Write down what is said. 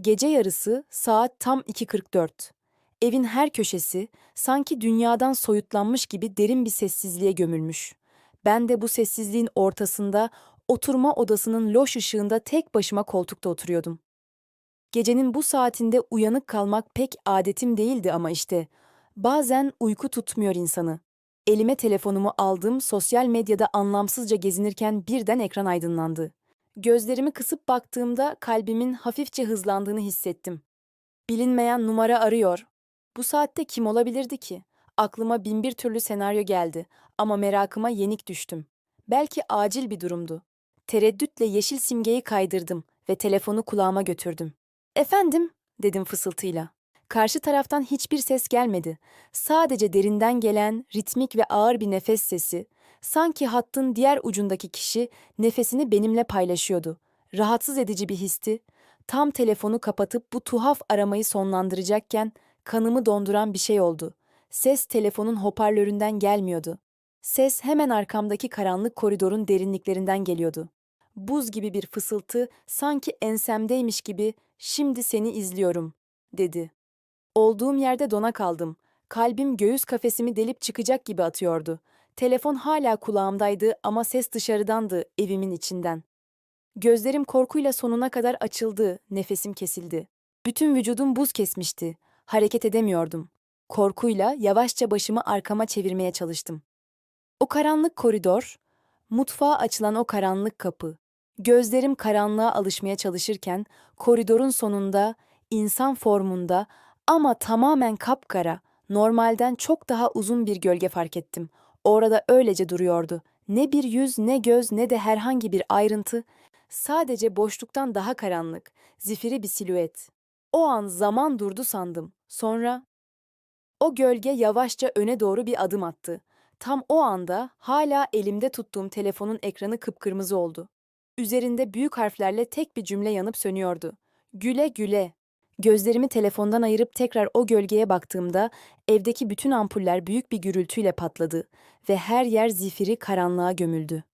Gece yarısı saat tam 2.44. Evin her köşesi sanki dünyadan soyutlanmış gibi derin bir sessizliğe gömülmüş. Ben de bu sessizliğin ortasında oturma odasının loş ışığında tek başıma koltukta oturuyordum. Gecenin bu saatinde uyanık kalmak pek adetim değildi ama işte bazen uyku tutmuyor insanı. Elime telefonumu aldım, sosyal medyada anlamsızca gezinirken birden ekran aydınlandı. Gözlerimi kısıp baktığımda kalbimin hafifçe hızlandığını hissettim. Bilinmeyen numara arıyor. Bu saatte kim olabilirdi ki? Aklıma binbir türlü senaryo geldi ama merakıma yenik düştüm. Belki acil bir durumdu. Tereddütle yeşil simgeyi kaydırdım ve telefonu kulağıma götürdüm. Efendim, dedim fısıltıyla. Karşı taraftan hiçbir ses gelmedi. Sadece derinden gelen ritmik ve ağır bir nefes sesi, sanki hattın diğer ucundaki kişi nefesini benimle paylaşıyordu. Rahatsız edici bir histi. Tam telefonu kapatıp bu tuhaf aramayı sonlandıracakken kanımı donduran bir şey oldu. Ses telefonun hoparlöründen gelmiyordu. Ses hemen arkamdaki karanlık koridorun derinliklerinden geliyordu. Buz gibi bir fısıltı sanki ensemdeymiş gibi şimdi seni izliyorum dedi. Olduğum yerde dona kaldım. Kalbim göğüs kafesimi delip çıkacak gibi atıyordu. Telefon hala kulağımdaydı ama ses dışarıdandı, evimin içinden. Gözlerim korkuyla sonuna kadar açıldı, nefesim kesildi. Bütün vücudum buz kesmişti. Hareket edemiyordum. Korkuyla yavaşça başımı arkama çevirmeye çalıştım. O karanlık koridor, mutfağa açılan o karanlık kapı. Gözlerim karanlığa alışmaya çalışırken koridorun sonunda insan formunda ama tamamen kapkara, normalden çok daha uzun bir gölge fark ettim. Orada öylece duruyordu. Ne bir yüz, ne göz, ne de herhangi bir ayrıntı. Sadece boşluktan daha karanlık, zifiri bir silüet. O an zaman durdu sandım. Sonra o gölge yavaşça öne doğru bir adım attı. Tam o anda hala elimde tuttuğum telefonun ekranı kıpkırmızı oldu. Üzerinde büyük harflerle tek bir cümle yanıp sönüyordu. Güle güle. Gözlerimi telefondan ayırıp tekrar o gölgeye baktığımda evdeki bütün ampuller büyük bir gürültüyle patladı ve her yer zifiri karanlığa gömüldü.